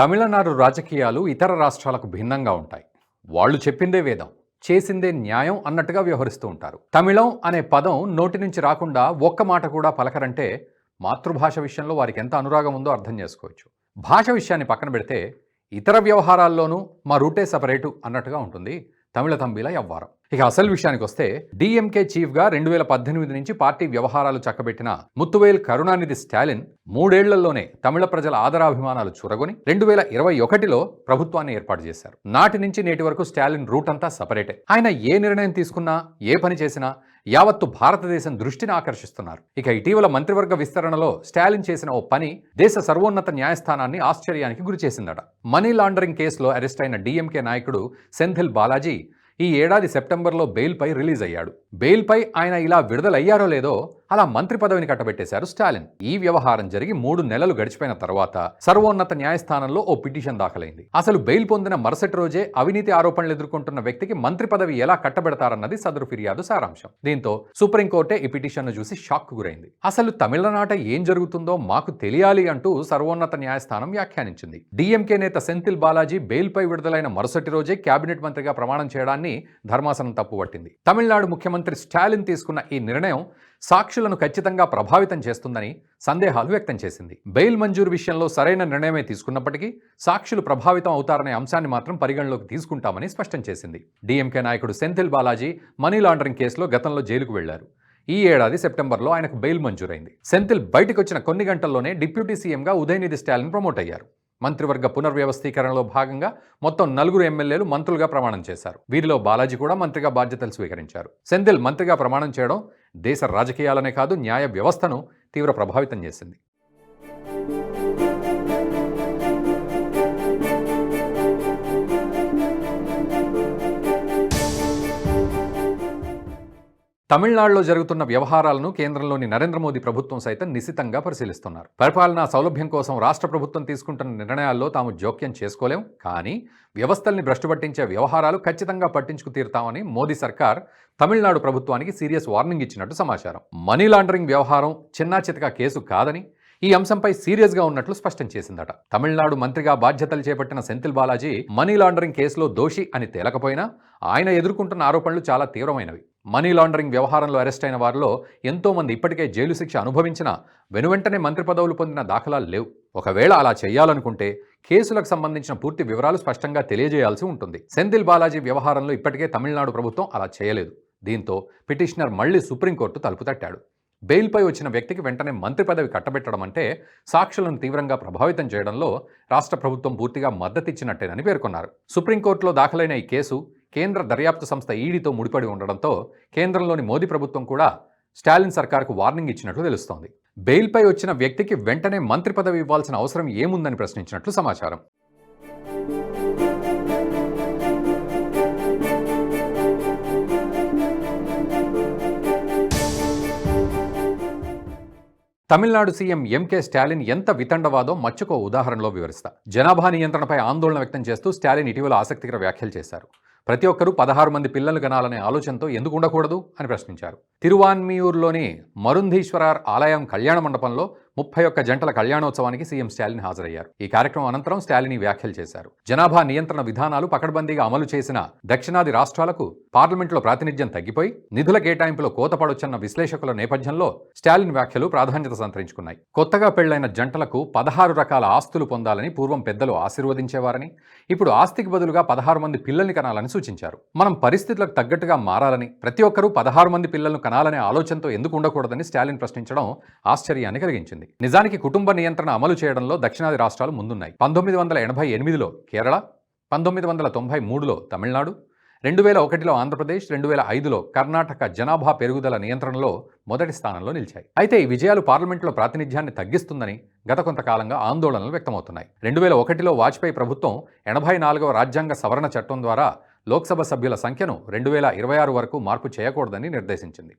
తమిళనాడు రాజకీయాలు ఇతర రాష్ట్రాలకు భిన్నంగా ఉంటాయి. వాళ్ళు చెప్పిందే వేదం చేసిందే న్యాయం అన్నట్టుగా వ్యవహరిస్తూ ఉంటారు. తమిళం అనే పదం నోటి నుంచి రాకుండా ఒక్క మాట కూడా పలకరంటే మాతృభాష విషయంలో వారికి ఎంత అనురాగం ఉందో అర్థం చేసుకోవచ్చు. భాష విషయాన్ని పక్కన పెడితే ఇతర వ్యవహారాల్లోనూ మా రూటే సపరేటు అన్నట్టుగా ఉంటుంది తమిళ తంబిల వ్యవహారం ఇక అసలు విషయానికి వస్తే డిఎంకే చీఫ్గా రెండు వేల పద్దెనిమిది నుంచి పార్టీ వ్యవహారాలు చక్కబెట్టిన ముత్తువేల్ కరుణానిధి స్టాలిన్ మూడేళ్ళలోనే తమిళ ప్రజల ఆదరాభిమానాలు చూరగొని రెండు వేల ఇరవై ఒకటిలో ప్రభుత్వాన్ని ఏర్పాటు చేశారు. నాటి నుంచి నేటి వరకు స్టాలిన్ రూట్ అంతా సపరేటే. ఆయన ఏ నిర్ణయం తీసుకున్నా ఏ పని చేసినా యావత్తు భారతదేశం దృష్టిని ఆకర్షిస్తున్నారు. ఇక ఇటీవల మంత్రివర్గ విస్తరణలో స్టాలిన్ చేసిన ఓ పని దేశ సర్వోన్నత న్యాయస్థానాన్ని ఆశ్చర్యానికి గురిచేసిందట. మనీ లాండరింగ్ కేసులో అరెస్ట్ అయిన డిఎంకే నాయకుడు సెంథిల్ బాలాజీ ఈ ఏడాది సెప్టెంబర్లో బెయిల్పై రిలీజ్ అయ్యాడు. బెయిల్పై ఆయన ఇలా విడుదలయ్యారో లేదో అలా మంత్రి పదవిని కట్టబెట్టేశారు స్టాలిన్. ఈ వ్యవహారం జరిగి మూడు నెలలు గడిచిపోయిన తర్వాత సర్వోన్నత న్యాయస్థానంలో ఓ పిటిషన్ దాఖలైంది. అసలు బెయిల్ పొందిన మరుసటి రోజే అవినీతి ఆరోపణలు ఎదుర్కొంటున్న వ్యక్తికి మంత్రి పదవి ఎలా కట్టబెడతారన్నది సదరు ఫిర్యాదు సారాంశం. దీంతో సుప్రీంకోర్టే ఈ పిటిషన్ను చూసి షాక్ గురైంది. అసలు తమిళనాట ఏం జరుగుతుందో మాకు తెలియాలి అంటూ సర్వోన్నత న్యాయస్థానం వ్యాఖ్యానించింది. డిఎంకే నేత సెంథిల్ బాలాజీ బెయిల్పై విడుదలైన మరుసటి రోజే కేబినెట్ మంత్రిగా ప్రమాణం చేయడాన్ని ధర్మాసనం తప్పుపట్టింది. తమిళనాడు ముఖ్యమంత్రి స్టాలిన్ తీసుకున్న ఈ నిర్ణయం సాక్షులను ఖచ్చితంగా ప్రభావితం చేస్తుందని సందేహాలు వ్యక్తం చేసింది. బెయిల్ మంజూరు విషయంలో సరైన నిర్ణయమే తీసుకున్నప్పటికీ సాక్షులు ప్రభావితం అవుతారనే అంశాన్ని మాత్రం పరిగణలోకి తీసుకుంటామని స్పష్టం చేసింది. డీఎంకే నాయకుడు సెంథిల్ బాలాజీ మనీ లాండరింగ్ కేసులో గతంలో జైలుకు వెళ్ళారు. ఈ ఏడాది సెప్టెంబర్లో ఆయనకు బెయిల్ మంజూరైంది. సెంథిల్ బయటకు వచ్చిన కొన్ని గంటల్లోనే డిప్యూటీ సీఎంగా ఉదయనిధి స్టాలిన్ ప్రమోట్ అయ్యారు. మంత్రివర్గ పునర్వ్యవస్థీకరణలో భాగంగా మొత్తం నలుగురు ఎమ్మెల్యేలు మంత్రులుగా ప్రమాణం చేశారు. వీరిలో బాలాజీ కూడా మంత్రిగా బాధ్యతలు స్వీకరించారు. సెంథిల్ మంత్రిగా ప్రమాణం చేయడం దేశ రాజకీయాలనే కాదు న్యాయ వ్యవస్థను తీవ్ర ప్రభావితం చేసింది. తమిళనాడులో జరుగుతున్న వ్యవహారాలను కేంద్రంలోని నరేంద్ర మోదీ ప్రభుత్వం సైతం నిశితంగా పరిశీలిస్తున్నారు. పరిపాలనా సౌలభ్యం కోసం రాష్ట్ర ప్రభుత్వం తీసుకుంటున్న నిర్ణయాల్లో తాము జోక్యం చేసుకోలేం. కానీ వ్యవస్థల్ని భ్రష్టుపట్టించే వ్యవహారాలు ఖచ్చితంగా పట్టించుకు తీరుతామని మోదీ సర్కార్ తమిళనాడు ప్రభుత్వానికి సీరియస్ వార్నింగ్ ఇచ్చినట్టు సమాచారం. మనీ లాండరింగ్ వ్యవహారం చిన్నా చితకా కేసు కాదని ఈ అంశంపై సీరియస్గా ఉన్నట్లు స్పష్టం చేసిందట. తమిళనాడు మంత్రిగా బాధ్యతలు చేపట్టిన సెంథిల్ బాలాజీ మనీ లాండరింగ్ కేసులో దోషి అని తేలకపోయినా ఆయన ఎదుర్కొంటున్న ఆరోపణలు చాలా తీవ్రమైనవి. మనీ లాండరింగ్ వ్యవహారంలో అరెస్ట్ అయిన వారిలో ఎంతో మంది ఇప్పటికే జైలు శిక్ష అనుభవించిన వెనువెంటనే మంత్రి పదవులు పొందిన దాఖలాలు లేవు. ఒకవేళ అలా చేయాలనుకుంటే కేసులకు సంబంధించిన పూర్తి వివరాలు స్పష్టంగా తెలియజేయాల్సి ఉంటుంది. సెంథిల్ బాలాజీ వ్యవహారంలో ఇప్పటికే తమిళనాడు ప్రభుత్వం అలా చేయలేదు. దీంతో పిటిషనర్ మళ్ళీ సుప్రీంకోర్టు తలుపు తట్టాడు. బెయిల్పై వచ్చిన వ్యక్తికి వెంటనే మంత్రి పదవి కట్టబెట్టడం అంటే సాక్షులను తీవ్రంగా ప్రభావితం చేయడంలో రాష్ట్ర ప్రభుత్వం పూర్తిగా మద్దతిచ్చినట్టేనని పేర్కొన్నారు. సుప్రీంకోర్టులో దాఖలైన ఈ కేసు కేంద్ర దర్యాప్తు సంస్థ ఈడీతో ముడిపడి ఉండడంతో కేంద్రంలోని మోదీ ప్రభుత్వం కూడా స్టాలిన్ సర్కార్కు వార్నింగ్ ఇచ్చినట్లు తెలుస్తోంది. బెయిల్పై వచ్చిన వ్యక్తికి వెంటనే మంత్రి పదవి ఇవ్వాల్సిన అవసరం ఏముందని ప్రశ్నించినట్లు సమాచారం. తమిళనాడు సీఎం ఎంకే స్టాలిన్ ఎంత వితండవాదో మచ్చుకో ఉదాహరణలో వివరిస్తా. జనాభా నియంత్రణపై ఆందోళన వ్యక్తం చేస్తూ స్టాలిన్ ఇటీవల ఆసక్తికర వ్యాఖ్యలు చేశారు. ప్రతి ఒక్కరూ పదహారు మంది పిల్లలు కనాలనే ఆలోచనతో ఎందుకు ఉండకూడదు అని ప్రశ్నించారు. తిరువాన్మియూర్లోని మరుంధీశ్వరార్ ఆలయం కళ్యాణ మండపంలో ముప్పై ఒక్క జంటల కళ్యాణోత్సవానికి సీఎం స్టాలిన్ హాజరయ్యారు. ఈ కార్యక్రమం అనంతరం స్టాలిన్ వ్యాఖ్యలు చేశారు. జనాభా నియంత్రణ విధానాలు పకడ్బందీగా అమలు చేసిన దక్షిణాది రాష్ట్రాలకు పార్లమెంట్లో ప్రాతినిధ్యం తగ్గిపోయి నిధుల కేటాయింపులో కోతపడొచ్చన్న విశ్లేషకుల నేపథ్యంలో స్టాలిన్ వ్యాఖ్యలు ప్రాధాన్యత సంతరించుకున్నాయి. కొత్తగా పెళ్ళైన జంటలకు పదహారు రకాల ఆస్తులు పొందాలని పూర్వం పెద్దలు ఆశీర్వదించేవారని ఇప్పుడు ఆస్తికి బదులుగా పదహారు మంది పిల్లల్ని కనాలని సూచించారు. మనం పరిస్థితులకు తగ్గట్టుగా మారాలని ప్రతి ఒక్కరూ పదహారు మంది పిల్లలను కనాలనే ఆలోచనతో ఎందుకు ఉండకూడదని స్టాలిన్ ప్రశ్నించడం ఆశ్చర్యాన్ని కలిగించింది. నిజానికి కుటుంబ నియంత్రణ అమలు చేయడంలో దక్షిణాది రాష్ట్రాలు ముందున్నాయి. పంతొమ్మిది వందల ఎనభై ఎనిమిదిలో కేరళ పంతొమ్మిది వందల తొంభై మూడులో తమిళనాడు రెండు వేల ఒకటిలో ఆంధ్రప్రదేశ్ రెండు వేల ఐదులో కర్ణాటక జనాభా పెరుగుదల నియంత్రణలో మొదటి స్థానంలో నిలిచాయి. అయితే ఈ విజయాలు పార్లమెంట్లో ప్రాతినిధ్యాన్ని తగ్గిస్తుందని గత కొంతకాలంగా ఆందోళనలు వ్యక్తమవుతున్నాయి. రెండు వేల ఒకటిలో వాజ్పేయి ప్రభుత్వం ఎనభై నాలుగవ రాజ్యాంగ సవరణ చట్టం ద్వారా లోక్సభ సభ్యుల సంఖ్యను రెండు వేల ఇరవై ఆరు వరకు మార్పు చేయకూడదని నిర్దేశించింది.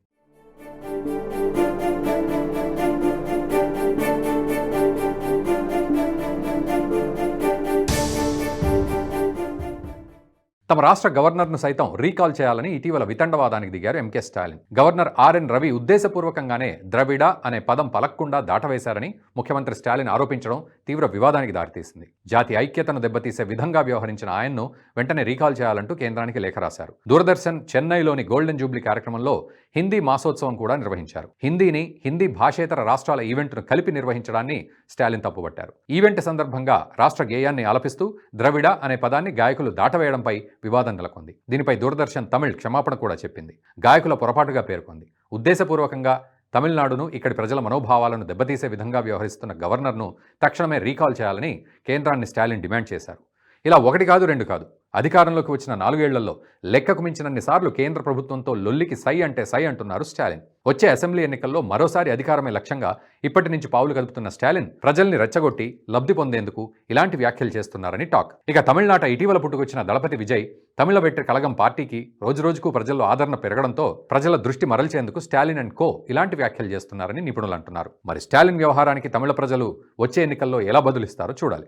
తమ రాష్ట్ర గవర్నర్ను సైతం రీకాల్ చేయాలని ఇటీవల వితండవాదానికి దిగారు MK Stalin governor RN Ravi ఉద్దేశపూర్వకంగానే Dravida అనే పదం పలక్కుండా దాటవేశారని ముఖ్యమంత్రి స్టాలిన్ ఆరోపించడం తీవ్ర వివాదానికి దారితీసింది. జాతి ఐక్యతను దెబ్బతీసే విధంగా వ్యవహరించిన ఆయన్ను వెంటనే రీకాల్ చేయాలంటూ కేంద్రానికి లేఖ రాశారు. దూరదర్శన్ చెన్నైలోని గోల్డెన్ జూబ్లీ కార్యక్రమంలో హిందీ మాసోత్సవం కూడా నిర్వహించారు. హిందీని హిందీ భాషేతర రాష్ట్రాల ఈవెంట్ను కలిపి నిర్వహించడాన్ని స్టాలిన్ తప్పుపట్టారు ఈవెంట్ సందర్భంగా రాష్ట్ర గేయాన్ని ఆలపిస్తూ ద్రవిడ అనే పదాన్ని గాయకులు దాటవేయడంపై వివాదం నెలకొంది దీనిపై దూరదర్శన్ తమిళ్ క్షమాపణ కూడా చెప్పింది. గాయకుల పొరపాటుగా పేర్కొంది. ఉద్దేశపూర్వకంగా తమిళనాడును ఇక్కడి ప్రజల మనోభావాలను దెబ్బతీసే విధంగా వ్యవహరిస్తున్న గవర్నర్ను తక్షణమే రీకాల్ చేయాలని కేంద్రాన్ని స్టాలిన్ డిమాండ్ చేశారు. ఇలా ఒకటి కాదు రెండు కాదు. అధికారంలోకి వచ్చిన నాలుగేళ్ళలో లెక్కకు మించినన్ని సార్లు కేంద్ర ప్రభుత్వంతో లొల్లికి సై అంటే సై అంటున్నారు స్టాలిన్. వచ్చే అసెంబ్లీ ఎన్నికల్లో మరోసారి అధికారమే లక్ష్యంగా ఇప్పటి నుంచి పావులు కదుపుతున్న స్టాలిన్ ప్రజల్ని రెచ్చగొట్టి లబ్ధి పొందేందుకు ఇలాంటి వ్యాఖ్యలు చేస్తున్నారని టాక్. ఇక తమిళనాట ఇటీవల పుట్టుకొచ్చిన దళపతి విజయ్ తమిళ వెట్రి కలగం పార్టీకి రోజురోజుకు ప్రజల్లో ఆదరణ పెరగడంతో ప్రజల దృష్టి మరల్చేందుకు స్టాలిన్ అండ్ కో ఇలాంటి వ్యాఖ్యలు చేస్తున్నారని నిపుణులు అంటున్నారు. మరి స్టాలిన్ వ్యవహారానికి తమిళ ప్రజలు వచ్చే ఎన్నికల్లో ఎలా బదులిస్తారో చూడాలి.